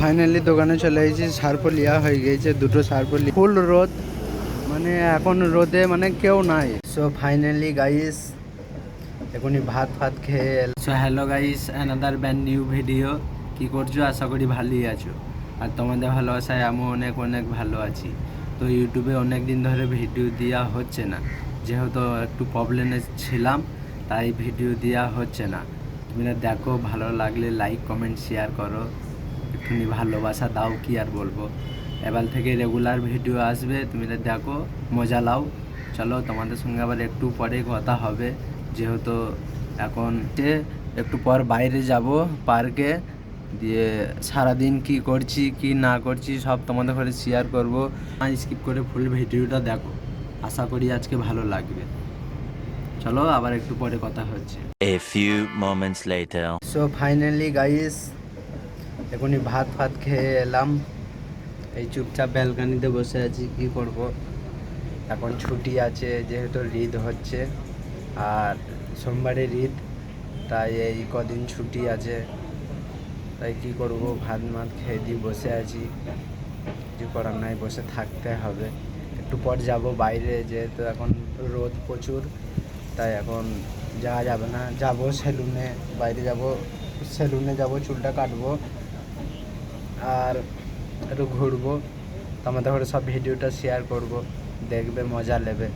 Finally দোকানে চলে এসেছি, সার্ফ লিয়া হয়ে গিয়েছে, দুটো সার্ফ ফুল রোদ। মানে এখন রোদে মানে কেউ নাই। সো ফাইনালি গাইস এখনই ভাত ফাত খেয়ে so hello guys another brand new video কি করছ? আশা করি ভালোই আছো। আর তোমাদের ভালোবাসায় আমি অনেক অনেক ভালো আছি। তো ইউটিউবে অনেক দিন ধরে ভিডিও দেওয়া হচ্ছে না। যেহেতু একটু প্রবলেমে ছিলাম, তাই ভিডিও দেওয়া হচ্ছে না। তুমি দেখো, ভালো লাগলে লাইক কমেন্ট শেয়ার করো। একটুখানি ভালোবাসা দাও কি আর বলব? এবার থেকে রেগুলার ভিডিও আসবে তুমি দেখো মজা লাও চলো তোমাদের সঙ্গে আবার একটু পরে কথা হবে। যেহেতু এখন একটু পর বাইরে যাব পার্কে দিয়ে সারাদিন কি করছি কি না করছি সব তোমাদের ঘরে শেয়ার করব। স্কিপ করে ফুল ভিডিওটা দেখো। আশা করি আজকে ভালো লাগবে। চলো আবার একটু পরে কথা হচ্ছে। A few moments later. So finally guys এখনই ভাত ফাত খেয়ে এলাম। এই চুপচাপ ব্যালকানিতে বসে আছি, কি করব? এখন ছুটি আছে, যেহেতু ঈদ হচ্ছে, আর সোমবারে ঈদ তাই এই কদিন ছুটি আছে। তাই কি করব? ভাত মাত খেয়ে দিয়ে বসে আছি। কিছু করার নাই, বসে থাকতে হবে। একটু পর যাব বাইরে, যেহেতু এখন রোদ প্রচুর, তাই এখন যাওয়া যাবে না। যাব সেলুনে, বাইরে যাব, সেলুনে যাব, চুলটা কাটবো। আর একটু ঘুরবো। তোমাদের ঘরে সব ভিডিওটা শেয়ার করব। দেখবে, মজা নেবে।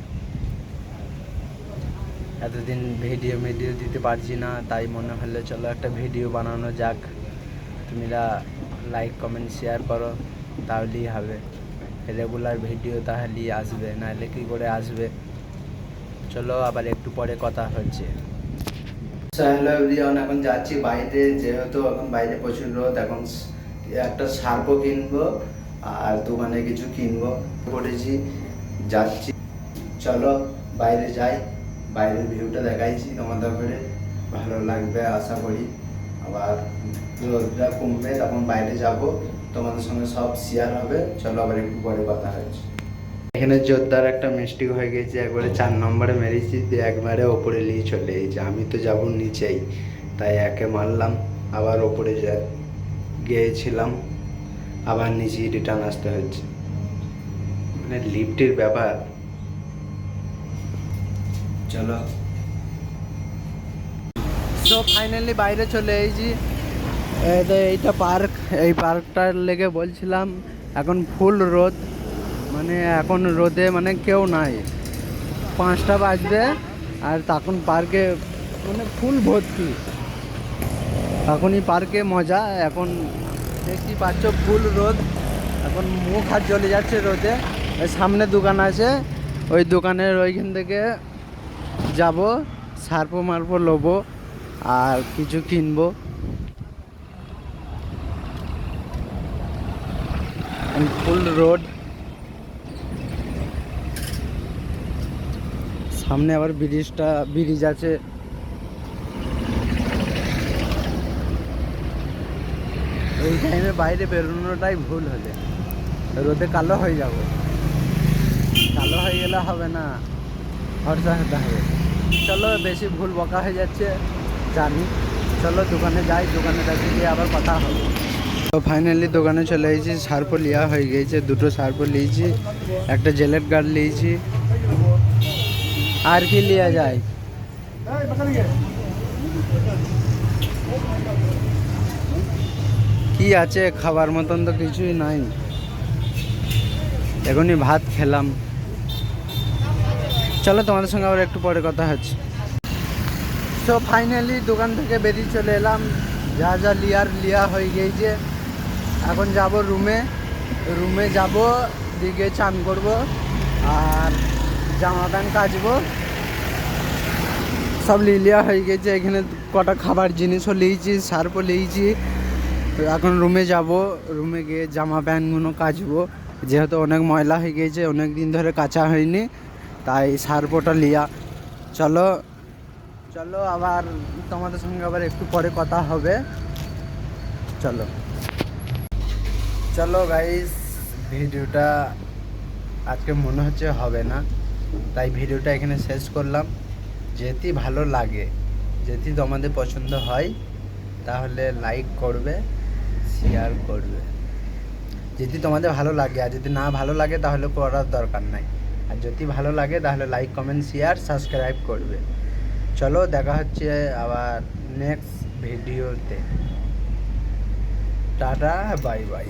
এতদিন ভিডিও ভিডিও দিতে পারছি না, তাই মনে হলে চলো একটা ভিডিও বানানো যাক। তুমিরা লাইক কমেন্ট শেয়ার করো, তাহলেই হবে। রেগুলার ভিডিও তাহলেই আসবে, নাহলে কী করে আসবে? চলো, আবার একটু পরে কথা হচ্ছে। হ্যালো এখন যাচ্ছি বাইরে যেহেতু এখন বাইরে প্রচুর রোদ, এখন একটা সার্পও কিনবো আর দোকানে কিছু কিনবো। করেছি, যাচ্ছি। চলো, বাইরে যাই। বাইরের ভিউটা দেখাইছি তোমাদের করে ভালো লাগবে, আশা করি। আবার রোদটা কমবে, তখন বাইরে যাব। তোমাদের সঙ্গে সব শেয়ার হবে। চলো আবার একটু পরে কথা হয়েছে এখানে জোরদার একটা মিস্টেক হয়ে গেছে। একবারে চার নম্বরে মেরেছি, দিয়ে একবারে ওপরে নিয়ে চলে গেছে আমি তো যাব নিচেই, তাই একে মারলাম। আবার ওপরে যা গিয়েছিলাম, আবার নিচেই রিটার্ন আসতে হচ্ছে মানে লিফটের ব্যাপার। চলো। তো ফাইনালি বাইরে চলে এসেছি। এইটা পার্ক এই পার্কটার লেগে বলছিলাম, এখন ফুল রোদ। মানে এখন রোদে মানে কেউ নাই। পাঁচটা বাজবে, আর তখন পার্কে মানে ফুল ভর্তি। এখনই পার্কে মজা, এখন দেখতে পাচ্ছ ফুল রোদ। এখন মুখ হাত জ্বলে যাচ্ছে রোদে। সামনে দোকান আছে, ওই দোকানের ওইখান থেকে যাব, সার্পো মারপো লোবো আর কিছু কিনবো। ফুল রোড সামনে আবার ব্রিজটা, ব্রিজ আছে। টাইমে বাইরে বেরোনোটাই ভুল হলে। রোদে কালো হয়ে যাব। কালো হয়ে গেলে হবে না। ভরসা হতে হবে। চলো, বেশি ভুল বকা হয়ে যাচ্ছে। জানি। চলো, দোকানে যাই। দোকানে কাছে গিয়ে আবার কথা হবে। তো ফাইনালি দোকানে চলে এসেছি। সার্ফ লিয়া হয়ে গিয়েছে। দুটো সার্ফ নিয়েছি। একটা জেলেট গার্ড নিয়েছি। আর কি লিয়া যায়? কি আছে খাবার মতন তো কিছুই নাই। এখনই ভাত খেলাম। চলো তোমাদের সঙ্গে আবার একটু পরে কথা হচ্ছে। তো ফাইনালি দোকান থেকে বেরিয়ে চলে এলাম। যা যা লিয়ার লিয়া হয়ে গিয়েছে। এখন যাব রুমে রুমে যাব, দিকে চান করব, আর জামা প্যান্ট কাচবো। সব লিলিয়া হয়ে গেছে এখানে কটা খাবার জিনিসও লিয়েছি সার্ফও লিয়েছি। এখন রুমে যাব রুমে গিয়ে জামা প্যান্টগুলো কাচবো। যেহেতু অনেক ময়লা হয়ে গিয়েছে, অনেক দিন ধরে কাচা হয়নি, তাই সার্ফটা লিয়া। চলো চলো আবার তোমাদের সঙ্গে আবার একটু পরে কথা হবে। চলো। চলো গাইস ভিডিওটা আজকে মনে হচ্ছে হবে না, তাই ভিডিওটা এখানে শেষ করলাম। যেটি ভালো লাগে, যেটি তোমাদের পছন্দ হয়, তাহলে লাইক করবে। শেয়ার করবে। যদি তোমাদের ভালো লাগে, আর যদি না ভালো লাগে, তাহলে করার দরকার নাই। আর যদি ভালো লাগে, তাহলে লাইক কমেন্ট শেয়ার সাবস্ক্রাইব করবে। চলো, দেখা হচ্ছে আবার নেক্সট ভিডিওতে টাটা বাই বাই